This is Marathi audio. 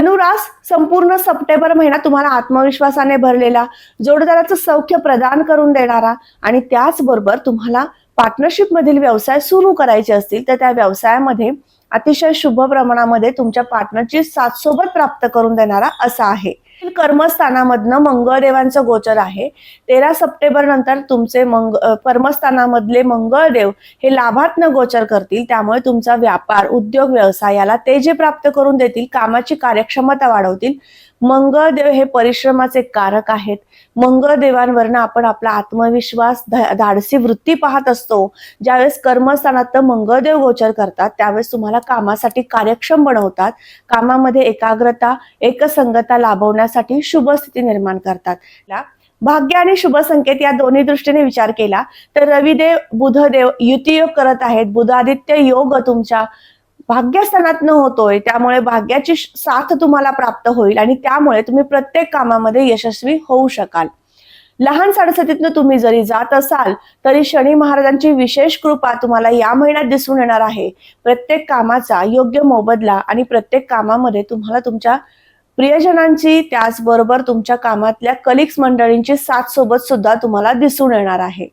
धनुरास संपूर्ण सप्टेंबर महिना तुम्हाला आत्मविश्वासाने भरलेला जोडदाराचं सौख्य प्रदान करून देणारा आणि त्याचबरोबर तुम्हाला पार्टनरशिप मधील व्यवसाय सुरू करायचे असतील तर त्या व्यवसायामध्ये अतिशय शुभ प्रमाणामध्ये तुमच्या पार्टनरची साथ सोबत प्राप्त करून देणारा असा आहे. कर्मस्थानामधनं मंगळदेवांचं गोचर आहे. तेरा सप्टेंबर नंतर तुमचे मंग कर्मस्थानामधले मंगळदेव हे लाभातनं गोचर करतील. त्यामुळे तुमचा व्यापार उद्योग व्यवसायाला ते जे प्राप्त करून देतील. कामाची कार्यक्षमता वाढवतील. मंगळदेव हे परिश्रमाचे कारक आहेत. मंगळदेवांवरनं आपण आपला आत्मविश्वास धाडसी वृत्ती पाहत असतो. ज्यावेळेस कर्मस्थानात मंगळदेव गोचर करतात त्यावेळेस तुम्हाला कामासाठी कार्यक्षम बनवतात. कामामध्ये एकाग्रता एकसंगता लाभवण्यासाठी शुभ स्थिती निर्माण करतात. भाग्य आणि शुभ संकेत या दोन्ही दृष्टीने विचार केला तर रविदेव बुधदेव युतीयोग करत आहेत. बुधादित्य योग तुमच्या भाग्यस्थानात न होतोय त्यामुळे भाग्याची साथ तुम्हाला प्राप्त होईल आणि त्यामुळे तुम्ही प्रत्येक कामामध्ये यशस्वी होऊ शकाल. लहान सडसतीतनं तुम्ही जरी जात असाल तरी शनी महाराजांची विशेष कृपा तुम्हाला या महिन्यात दिसून येणार आहे. प्रत्येक कामाचा योग्य मोबदला आणि प्रत्येक कामामध्ये तुम्हाला तुमच्या प्रियजनांची त्याचबरोबर तुमच्या कामातल्या कलिग्स मंडळींची साथ सोबत सुद्धा तुम्हाला दिसून येणार आहे.